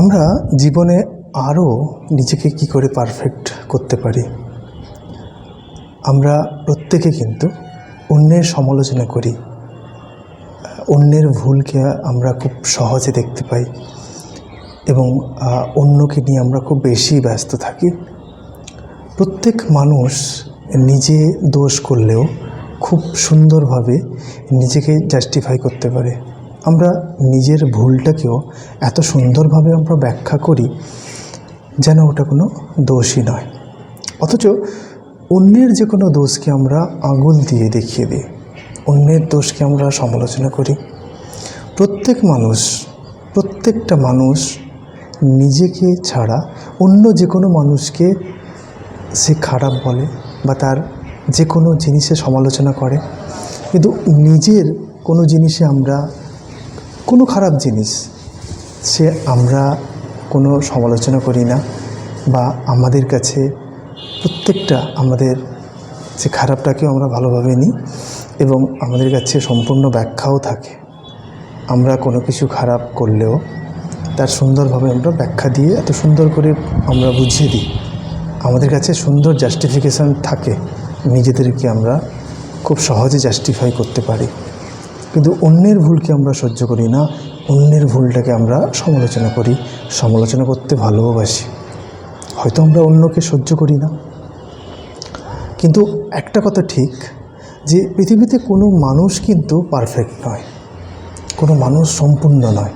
আমরা জীবনে আরও নিজেকে কি করে পারফেক্ট করতে পারি? আমরা প্রত্যেকে কিন্তু অন্যের সমালোচনা করি। অন্যের ভুলকে আমরা খুব সহজে দেখতে পাই এবং অন্যকে নিয়ে আমরা খুব বেশি ব্যস্ত থাকি। প্রত্যেক মানুষ নিজে দোষ করলেও খুব সুন্দরভাবে নিজেকে জাস্টিফাই করতে পারে। আমরা নিজের ভুলটাকেও এত সুন্দরভাবে আমরা ব্যাখ্যা করি যেন ওটা কোনো দোষই নয়। অথচ অন্যের যে কোনো দোষকে আমরা আঙুল দিয়ে দেখিয়ে দিই। অন্যের দোষকে আমরা সমালোচনা করি। প্রত্যেক মানুষ, প্রত্যেকটা মানুষ নিজেকে ছাড়া অন্য যে কোনো মানুষকে সে খারাপ বলে বা তার যে কোনো জিনিসে সমালোচনা করে। কিন্তু নিজের কোনো জিনিসে আমরা কোনো খারাপ জিনিস সে আমরা কোনো সমালোচনা করি না বা আমাদের কাছে প্রত্যেকটা আমাদের যে খারাপটাকেও আমরা ভালোভাবে নিই এবং আমাদের কাছে সম্পূর্ণ ব্যাখ্যাও থাকে। আমরা কোনো কিছু খারাপ করলেও তার সুন্দরভাবে আমরা ব্যাখ্যা দিয়ে এত সুন্দর করে আমরা বুঝিয়ে দিই। আমাদের কাছে সুন্দর জাস্টিফিকেশান থাকে। নিজেদেরকে আমরা খুব সহজে জাস্টিফাই করতে পারি। কিন্তু অন্যের ভুলকে আমরা সহ্য করি না, অন্যের ভুলটাকে আমরা সমালোচনা করি, সমালোচনা করতে ভালোবাসি। হয়তো আমরা অন্যকে সহ্য করি না। কিন্তু একটা কথা ঠিক, যে পৃথিবীতে কোনো মানুষ কিন্তু পারফেক্ট নয়, কোনো মানুষ সম্পূর্ণ নয়।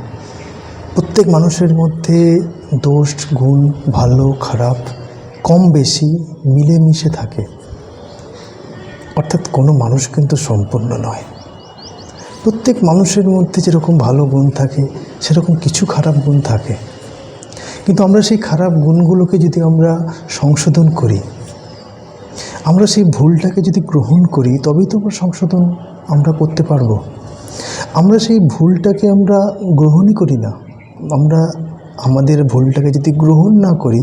প্রত্যেক মানুষের মধ্যে দোষ, গুণ, ভালো, খারাপ কম বেশি মিলেমিশে থাকে। অর্থাৎ কোনো মানুষ কিন্তু সম্পূর্ণ নয়। প্রত্যেক মানুষের মধ্যে যেরকম ভালো গুণ থাকে, সেরকম কিছু খারাপ গুণ থাকে। কিন্তু আমরা সেই খারাপ গুণগুলোকে যদি আমরা সংশোধন করি, আমরা সেই ভুলটাকে যদি গ্রহণ করি, তবেই তো আমরা সংশোধন আমরা করতে পারব। আমরা সেই ভুলটাকে আমরা গ্রহণই করি না। আমরা আমাদের ভুলটাকে যদি গ্রহণ না করি,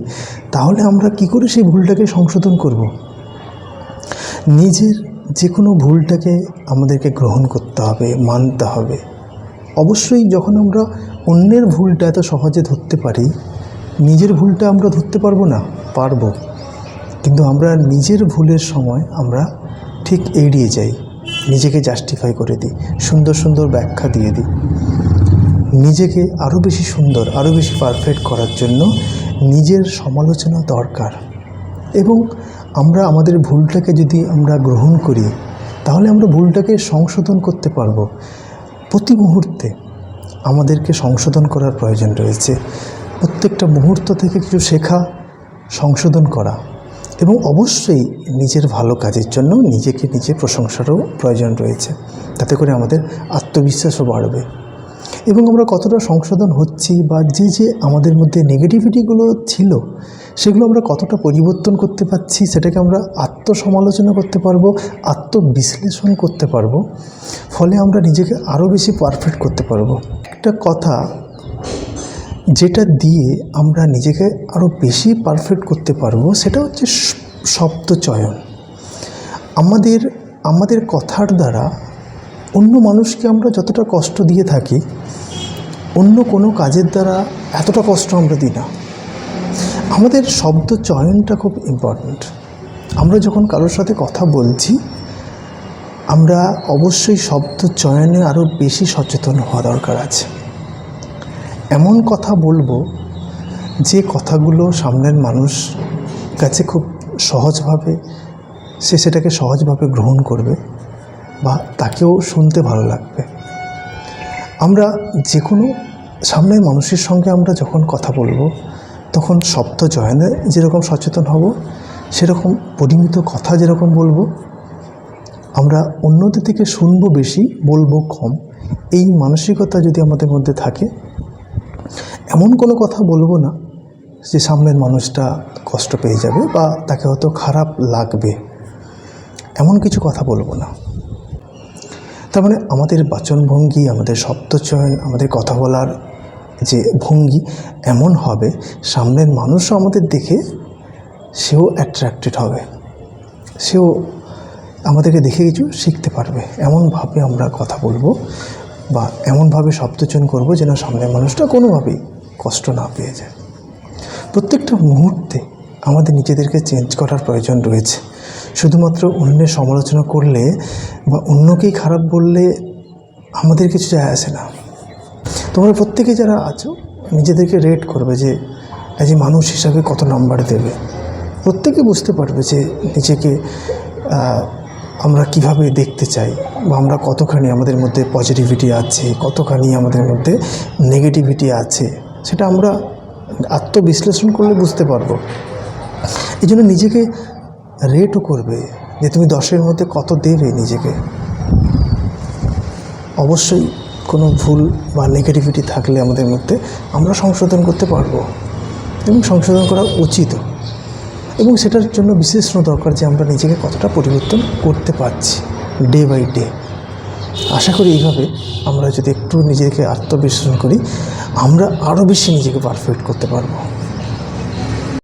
তাহলে আমরা কি করে সেই ভুলটাকে সংশোধন করব? নিজের যে কোনো ভুলটাকে আমাদেরকে গ্রহণ করতে হবে, মানতে হবে। অবশ্যই যখন আমরা অন্যের ভুলটা এত সহজে ধরতে পারি, নিজের ভুলটা আমরা ধরতে পারব না, পারব। কিন্তু আমরা নিজের ভুলের সময় আমরা ঠিক এড়িয়ে যাই, নিজেকে জাস্টিফাই করে দিই, সুন্দর সুন্দর ব্যাখ্যা দিয়ে দিই। নিজেকে আরও বেশি সুন্দর আরও বেশি পারফেক্ট করার জন্য নিজের সমালোচনা দরকার। এবং আমরা আমাদের ভুলটাকে যদি আমরা গ্রহণ করি, তাহলে আমরা ভুলটাকে সংশোধন করতে পারব। প্রতি মুহূর্তে আমাদেরকে সংশোধন করার প্রয়োজন রয়েছে। প্রত্যেকটা মুহূর্ত থেকে কিছু শেখা, সংশোধন করা এবং অবশ্যই নিজের ভালো কাজের জন্য নিজেকে নিজে প্রশংসারও প্রয়োজন রয়েছে। তাতে করে আমাদের আত্মবিশ্বাসও বাড়বে। এবং আমরা কতটা সংশোধন হচ্ছি বা যে যে আমাদের মধ্যে নেগেটিভিটিগুলো ছিল, সেগুলো আমরা কতটা পরিবর্তন করতে পারছি, সেটাকে আমরা আত্মসমালোচনা করতে পারব, আত্মবিশ্লেষণ করতে পারব, ফলে আমরা নিজেকে আরও বেশি পারফেক্ট করতে পারব। একটা কথা, যেটা দিয়ে আমরা নিজেকে আরও বেশি পারফেক্ট করতে পারব, সেটা হচ্ছে শব্দ চয়ন আমাদের আমাদের কথার দ্বারা অন্য মানুষকে আমরা যতটা কষ্ট দিয়ে থাকি, অন্য কোনো কাজের দ্বারা এতটা কষ্ট আমরা দিই না। আমাদের শব্দ চয়নটা খুব ইম্পর্ট্যান্ট আমরা যখন কারোর সাথে কথা বলছি, আমরা অবশ্যই শব্দ চয়নে আরও বেশি সচেতন হওয়া দরকার আছে। এমন কথা বলব, যে কথাগুলো সামনের মানুষ কাছে খুব সহজভাবে, সে সেটাকে সহজভাবে গ্রহণ করবে। বা তাকেও শুনতে ভালো লাগবে। আমরা যে কোনো সামনের মানুষের সঙ্গে আমরা যখন কথা বলব, তখন শব্দ চয়নে যেরকম সচেতন হব, সেরকম পরিমিত কথা যেরকম বলব, আমরা অন্যদের থেকে শুনব বেশি, বলব কম। এই মানসিকতা যদি আমাদের মধ্যে থাকে, এমন কোনো কথা বলব না যে সামনের মানুষটা কষ্ট পেয়ে যাবে বা তাকে হয়তো খারাপ লাগবে। এমন কিছু কথা বলব না। তার মানে আমাদের বাচনভঙ্গি, আমাদের শব্দচয়ন, আমাদের কথা বলার যে ভঙ্গি এমন হবে, সামনের মানুষও আমাদের দেখে সেও অ্যাট্রাক্টেড হবে। সেও আমাদেরকে দেখে কিছু শিখতে পারবে। এমনভাবে আমরা কথা বলব বা এমনভাবে শব্দচয়ন করব যেন সামনের মানুষটা কোনোভাবেই কষ্ট না পেয়ে যায়। প্রত্যেকটা মুহূর্তে আমাদের নিজেদেরকে চেঞ্জ করার প্রয়োজন রয়েছে। শুধুমাত্র অন্যের সমালোচনা করলে বা অন্যকেই খারাপ বললে আমাদের কিছু যায় আসে না। তোমরা প্রত্যেকে যারা আছো, নিজেদেরকে রেট করবে যে অ্যাজ এ মানুষ হিসাবে কত নাম্বার দেবে। প্রত্যেকে বুঝতে পারবে যে, নিজেকে আমরা কীভাবে দেখতে চাই বা আমরা কতখানি আমাদের মধ্যে পজিটিভিটি আছে, কতখানি আমাদের মধ্যে নেগেটিভিটি আছে, সেটা আমরা আত্মবিশ্লেষণ করলে বুঝতে পারব। এই জন্য নিজেকে রেটও করবে যে তুমি দশের মধ্যে কত দেবে নিজেকে। অবশ্যই কোনো ভুল বা নেগেটিভিটি থাকলে আমাদের মধ্যে আমরা সংশোধন করতে পারব এবং সংশোধন করা উচিত। এবং সেটার জন্য বিশেষণ দরকার যে আমরা নিজেকে কতটা পরিবর্তন করতে পারছি ডে বাই ডে আশা করি এইভাবে আমরা যদি একটু নিজেকে আত্মবিশ্লেষণ করি, আমরা আরও বেশি নিজেকে পারফেক্ট করতে পারব।